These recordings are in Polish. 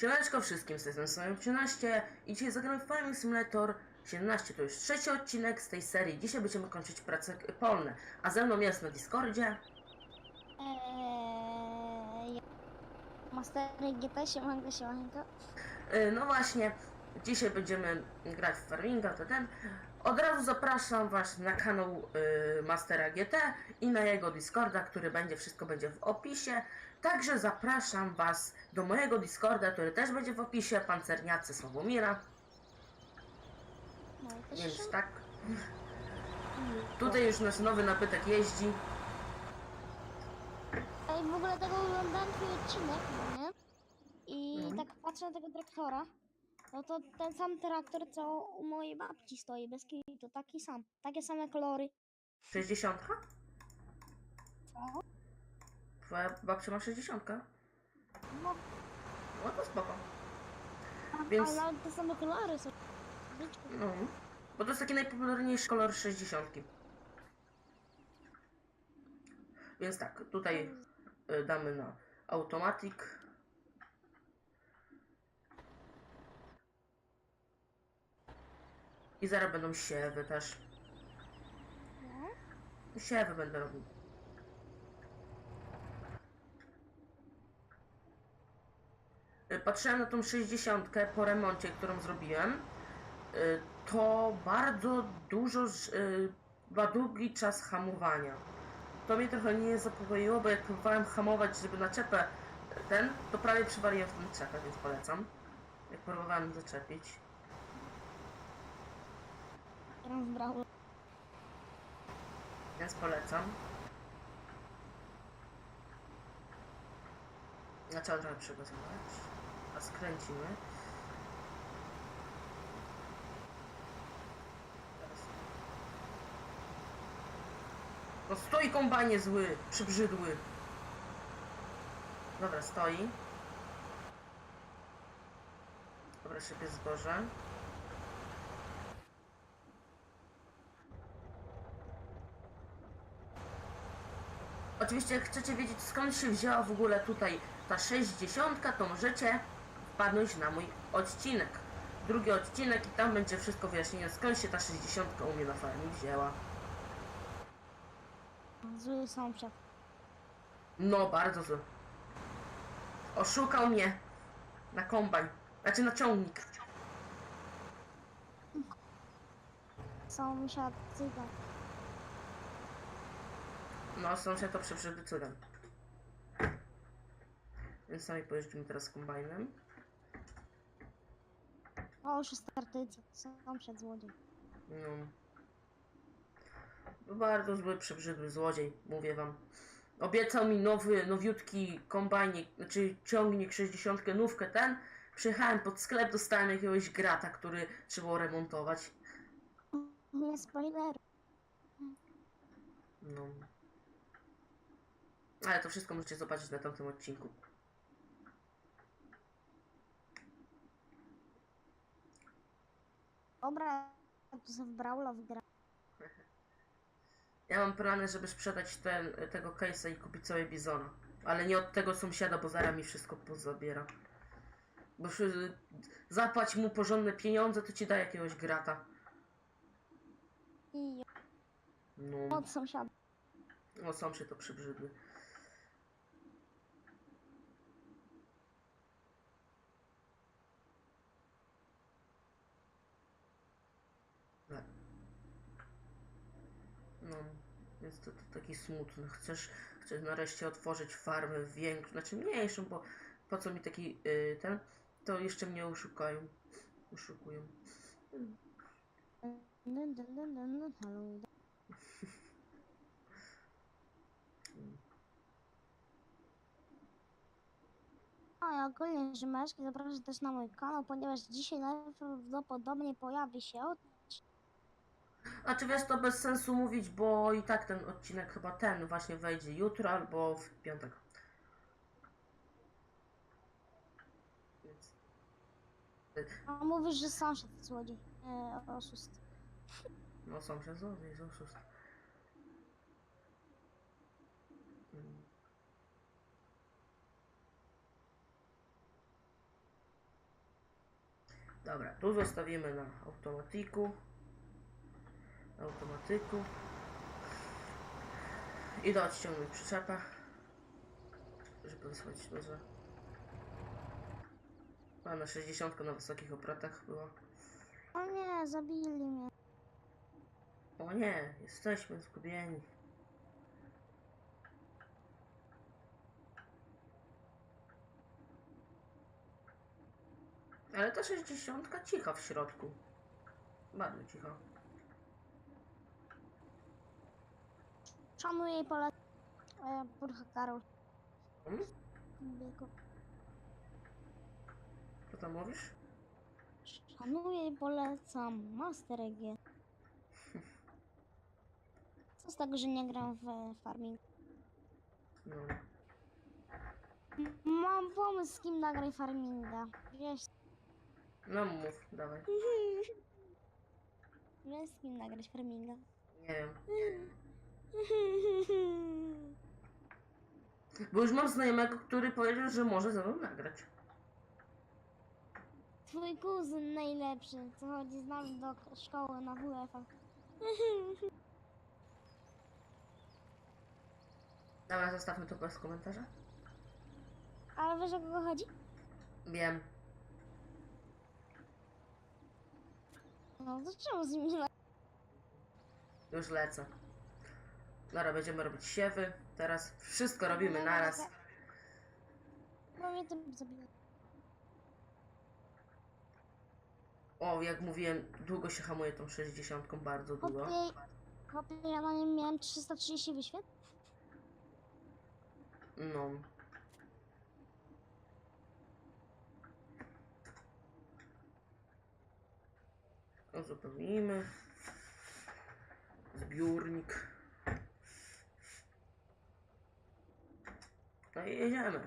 Siemaneczko wszystkim, z tej strony Sonic 13 i dzisiaj zagramy w Farming Simulator 17, to już trzeci odcinek z tej serii. Dzisiaj będziemy kończyć prace polne, a ze mną jest na Discordzie. Eee, Master GT, siemanko, siemanko. Yy, No właśnie, dzisiaj będziemy grać w Farminga, to ten. Od razu zapraszam was na kanał yy, Mastera GT i na jego Discorda, który będzie, wszystko będzie w opisie. Także zapraszam was do mojego Discorda, który też będzie w opisie, Pancerniacy Sławomira, No i więc tak. Tutaj już nasz nowy nabytek jeździ. Ej, w ogóle tego oglądałem twój odcinek, no nie? I Mhm. tak patrzę na tego traktora. No to ten sam traktor, co u mojej babci stoi, bez kitu, taki sam. Takie same kolory. 60? Co? Twoja babcia ma 60? No, No to spoko. Więc- ale te same kolory są. No. Bo to jest taki najpopularniejszy kolor 60. Więc tak, tutaj y, damy na automatic. I zaraz będą siewy też. No. Siewy będę robił. Patrzyłem na tą 60 po remoncie, którą zrobiłem. Y, To bardzo dużo, y, ma długi czas hamowania. To mnie trochę nie zapokoiło, bo jak próbowałem hamować, żeby naczepę ten, to prawie przywaliłem w ten czepę, więc polecam. Jak próbowałem zaczepić. Więc polecam. Na trochę przygotować. A skręcimy. No stoi kombanie zły, przybrzydły. Dobra, stoi. Dobra, szybkie zboże. Oczywiście chcecie wiedzieć skąd się wzięła w ogóle tutaj ta 60, to możecie wpadnąć na mój odcinek. Drugi odcinek i tam będzie wszystko wyjaśnione skąd się ta 60 u mnie na farmie wzięła. Zły sąsiad. No, bardzo zły. Oszukał mnie na kombajn, znaczy na ciągnik. Sąsiad cygan. No, sąsiad to przeprzydy cudem. Sami pojeździmy teraz kombajnem. O, już startycy. Sąsiad złodziej. No. Bardzo zły, przebrzydły złodziej, mówię wam. Obiecał mi nowy, nowiutki kombajnik, znaczy ciągnik 60, nówkę ten. Przyjechałem pod sklep, dostałem jakiegoś grata, który trzeba było remontować. Nie spoiler. No. Ale to wszystko możecie zobaczyć na tamtym odcinku. Dobra, tu sobie w Brawla wgra. Ja mam plany, żeby sprzedać ten, tego case'a i kupić sobie bizona. Ale nie od tego sąsiada, bo zaraz mi wszystko pozabiera. Bo już, y, zapłać mu porządne pieniądze, to ci da jakiegoś grata. I No, od sąsiada. no są się to przybrzydły. Tak. No, jest to, to taki smutny. Chcesz, chcesz nareszcie otworzyć farmę większą, znaczy mniejszą, bo po co mi taki y, ten, to jeszcze mnie oszukają. Oszukują. A ja ogólnie Rzymeczki zapraszam też na mój kanał, ponieważ dzisiaj najprawdopodobniej pojawi się od... A czy wiesz, to bez sensu mówić, bo i tak ten odcinek chyba ten właśnie wejdzie jutro albo w piątek. Więc... A mówisz, że sąsiad złodziej. E, oszust. No są złodziej, jest oszust. Mm. Dobra, tu zostawimy na automatiku. Automatyku. Idę odciągnąć przyczepę. Żeby wysłać dużo. A na 60 na wysokich obrotach było. O nie, zabili mnie. O nie, jesteśmy zgubieni. Ale ta 60 cicha w środku. Bardzo cicho. Szanuję i polecam. E, Burcha Karol. Hmm? Biegu. Co tam mówisz? Szanuję i polecam Master G. Co z tego, że nie gram w farming? No. Mam pomysł, z kim nagraj farminga. Wiesz, No mów, dawaj. wiesz z kim nagrać farminga. Nie wiem. Bo już mam znajomego, który powiedział, że może ze mną nagrać. Twój kuzyn najlepszy, co chodzi z nami do k- szkoły na WF-a. Dobra, zostawmy to bez komentarza. Ale wiesz o kogo chodzi? Wiem. No to czemu z nim? Już lecę. Dobra, będziemy robić siewy. Teraz wszystko robimy naraz. Bo mnie to zabiło. O, jak mówiłem, długo się hamuje tą 60, bardzo długo. Chłopie, chłopie, ja na nim miałem 330 wyświetleń. No. Uzupełnijmy. Zbiórnik. No i jedziemy.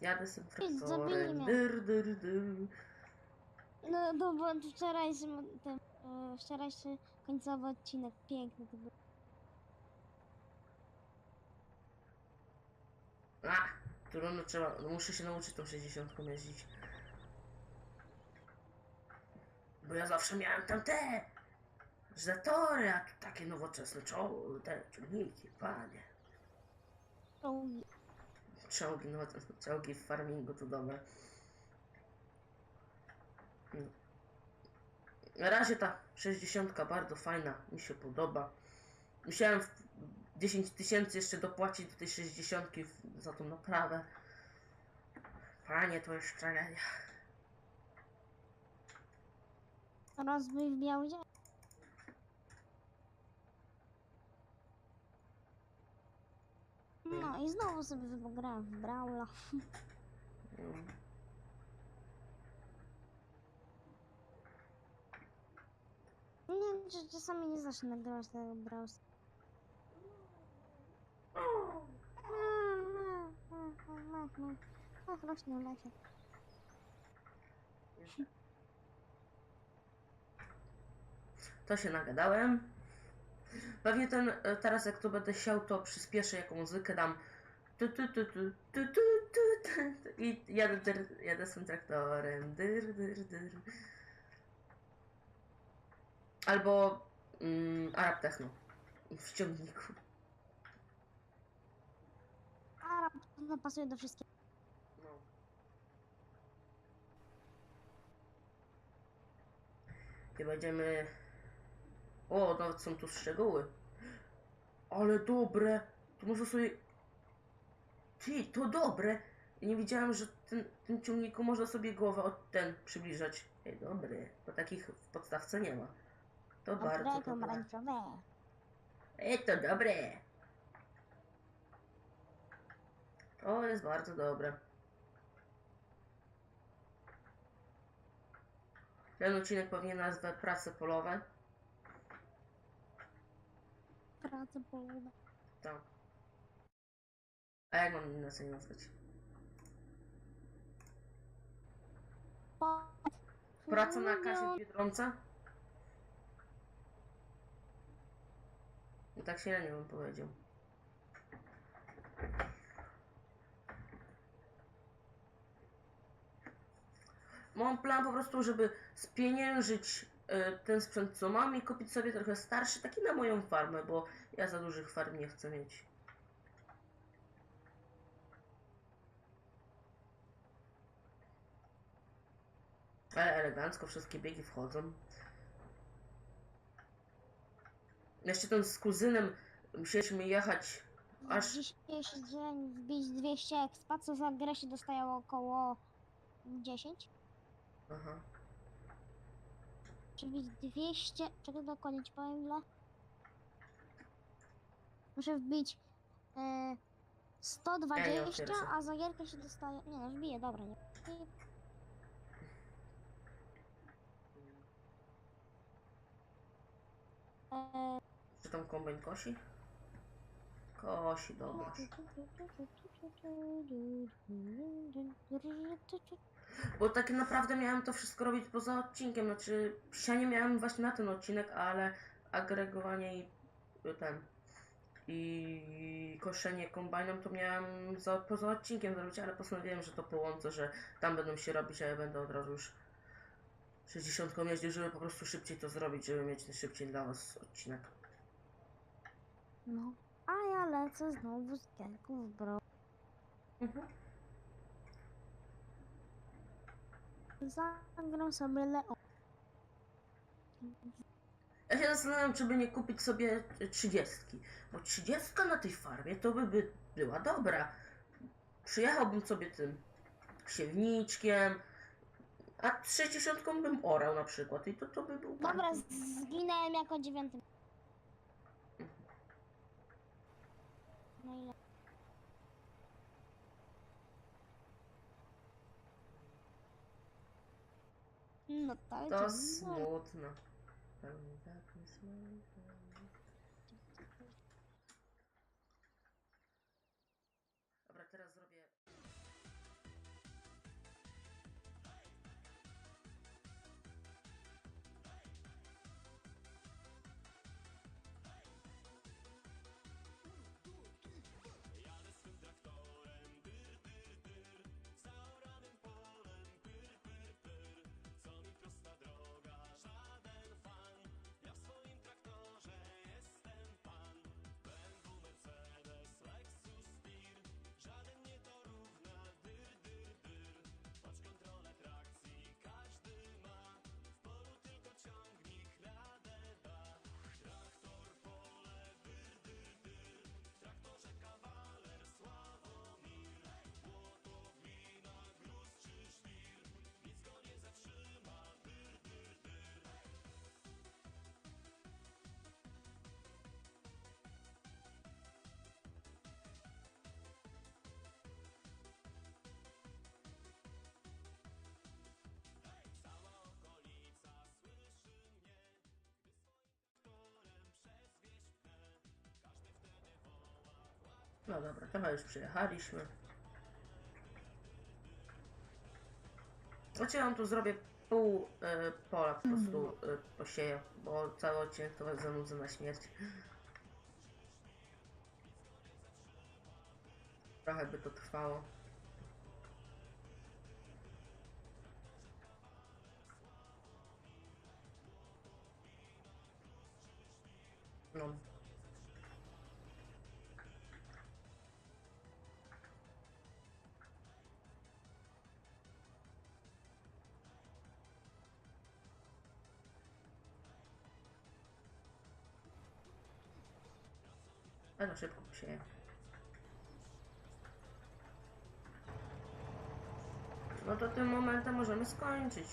Jadę zabili traktorem. mnie. Dyr, dyr, dyr. No, no bo wczorajszy, ten, e, wczorajszy końcowy odcinek, piękny to był. A, trudno trzeba, no muszę się nauczyć tą 60 jeździć. Bo ja zawsze miałem tam te zatory, a tu takie nowoczesne czoło, te ciągniki, panie. Czołgi. Czołgi, nowoczesne czołgi w farmingu to dobre. Mm. Na razie ta 60 bardzo fajna, mi się podoba. Musiałem w 10 tysięcy jeszcze dopłacić do tej 60 w- za tą naprawę. Panie, to tragedia. Rozwój w biały dzień. No i znowu sobie wygrałem w Brawla. Nie wiem, czy czasami nie zacznę nagrywać tego Brawla. Ach, rośnie lesie. To się nagadałem. Pewnie ten, teraz jak to będę siał, to przyspieszę jaką muzykę dam. Tu, tu, tu, tu, tu, tu, tu, tu. I jadę, jadę z tym traktorem. Dyr, dyr, dyr. Albo mm, Arab Techno. W ciągniku. Arab Techno pasuje do wszystkiego. No. I będziemy o, nawet są tu szczegóły. Ale dobre. Tu można sobie... Ty, to dobre. Ja nie wiedziałem, że ten, tym ciągniku można sobie głowę od ten przybliżać. Ej, dobry. Bo takich w podstawce nie ma. To bardzo Dobre, pomarańczowe. Ej, to dobre. To jest bardzo dobre. Ten odcinek pewnie nazwę Prace polowe. Prace połowe. Tak. A jak mam inaczej nazwać? Praca na kasie w Biedronce? I tak średnio bym powiedział. mam plan po prostu, żeby spieniężyć ten sprzęt, co mam i kupić sobie trochę starszy, taki na moją farmę, bo ja za dużych farm nie chcę mieć. Ale elegancko wszystkie biegi wchodzą. Jeszcze ten z kuzynem musieliśmy jechać aż Dzisiejszy dzień wbić 200 expa, co za grę się dostaje około 10. Aha. Czy wbić 200, czekaj dokładnie ci powiem ile. Muszę wbić e, 120, otwieram się. a za gierkę się dostaje, nie no wbiję, dobra, nie. E, Czy tam kombajn kosi? Kosi, dobra. Bo tak naprawdę miałem to wszystko robić poza odcinkiem. Znaczy, sianie miałem właśnie na ten odcinek, ale agregowanie i ten i koszenie kombajnem to miałem za, poza odcinkiem zrobić, ale postanowiłem, że to połączę, że tam będą się robić, a ja będę od razu już 60 jeździł, żeby po prostu szybciej to zrobić, żeby mieć szybciej dla was odcinek. No, a ja lecę znowu z gierką w bro. Mhm. Zagram sobie Leo. Ja się zastanawiam, czy by nie kupić sobie trzydziestki. Bo trzydziestka na tej farmie to by, by była dobra. Przyjechałbym sobie tym siewniczkiem, a trzydziesiątką bym orał na przykład i to, to by był Dobra, bardzo- zginąłem jako dziewiąty. No ile? Наталья. Да, смотно. Так, не смотно. No dobra, trochę już przyjechaliśmy. Znaczy ja tu zrobię pół e, pola po prostu e, posieję, bo cały odcinek to was zanudzę na śmierć. Trochę by to trwało. No. Ale szybko posieję. No to tym momentem możemy skończyć.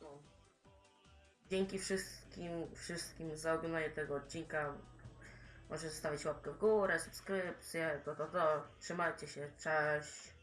No. Dzięki wszystkim, wszystkim za oglądanie tego odcinka. Możecie zostawić łapkę w górę, subskrypcję, to, to, to. Trzymajcie się, cześć.